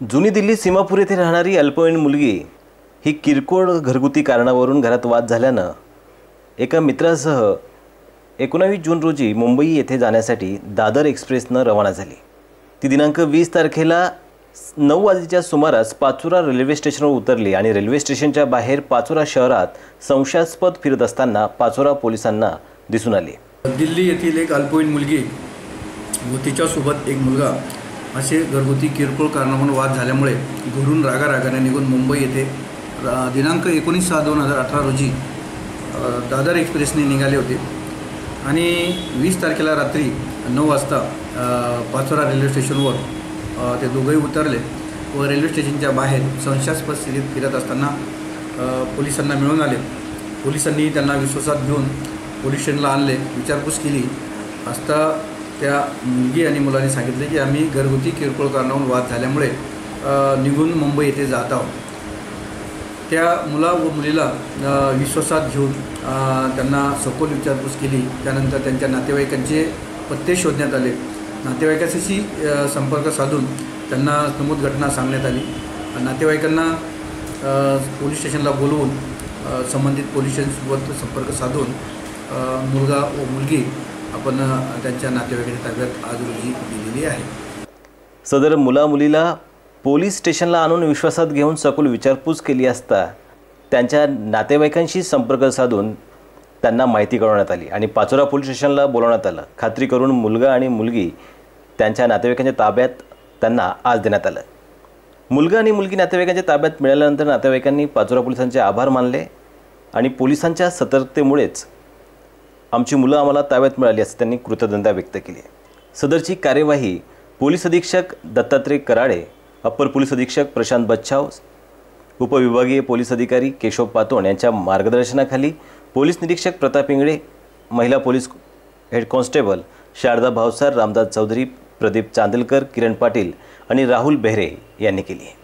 जुनी दिल्ली सीमापूर येथे राहणारी अल्पवयीन मुलगी ही किरकोळ घरगुती कारणावरून घरात वाद झाल्यानं एका मित्रासह एकोणावीस जून रोजी मुंबई येथे जाण्यासाठी दादर एक्सप्रेसनं रवाना झाली. ती दिनांक वीस तारखेला नऊ वाजेच्या सुमारास पाचोरा रेल्वे स्टेशनवर उतरली आणि रेल्वे स्टेशनच्या बाहेर पाचोरा शहरात संशयास्पद फिरत असताना पाचोरा पोलिसांना दिसून आली. दिल्ली येथील एक अल्पवयीन मुलगी व तिच्यासोबत एक मुलगा असे घरगुती किरकोळ कारणावरून वाद झाल्यामुळे घरून रागा रागाने निघून मुंबई येथे दिनांक एकोणीस सहा दोन हजार अठरा रोजी दादर एक्सप्रेसने निघाले होते. आणि वीस तारखेला रात्री नऊ वाजता पाचोरा रेल्वे स्टेशनवर ते दोघंही उतरले व रेल्वे स्टेशनच्या बाहेर संशयास्पद स्थितीत फिरत असताना पोलिसांना मिळून आले. पोलिसांनी त्यांना विश्वासात घेऊन पोलीस स्टेशनला आणले. विचारपूस केली. असता त्या मुलगी आणि मुलांनी सांगितले की आम्ही घरगुती किरकोळ कारणावरून वाद झाल्यामुळे निघून मुंबई येथे जात आहोत. त्या मुला व मुलीला विश्वासात घेऊन त्यांना सखोल विचारपूस केली. त्यानंतर त्यांच्या नातेवाईकांचे पत्ते शोधण्यात आले. नातेवाईकाशी संपर्क साधून त्यांना नमूद घटना सांगण्यात आली. नातेवाईकांना पोलीस स्टेशनला बोलवून संबंधित पोलीस स्टेशनसोबत संपर्क साधून मुलगा व मुलगी आपण त्यांच्या नातेवाईकांच्या ताब्यात आज रोजी दिलेली आहे. सदर मुलामुलीला पोलीस स्टेशनला आणून विश्वासात घेऊन सखोल विचारपूस केली असता त्यांच्या नातेवाईकांशी संपर्क साधून त्यांना माहिती कळवण्यात आली आणि पाचोरा पोलीस स्टेशनला बोलवण्यात आलं. खात्री करून मुलगा आणि मुलगी त्यांच्या नातेवाईकांच्या ताब्यात त्यांना आज देण्यात आलं. मुलगा आणि मुलगी नातेवाईकांच्या ताब्यात मिळाल्यानंतर नातेवाईकांनी पाचोरा पोलिसांचे आभार मानले आणि पोलिसांच्या सतर्कतेमुळेच आमची मुलं आम्हाला ताब्यात मिळाली असं त्यांनी कृतज्ञता व्यक्त केली. सदरची कार्यवाही पोलीस अधीक्षक दत्तात्रय कराडे अप्पर पोलीस अधीक्षक प्रशांत बच्छाव उपविभागीय पोलीस अधिकारी केशव पातोण यांच्या मार्गदर्शनाखाली पोलीस निरीक्षक प्रताप इंगळे महिला police head constable Sharada Bhavsar Ramdas Chaudhari Pradeep Chandalkar Kiran Patil आणि राहुल बेहरे यांनी केली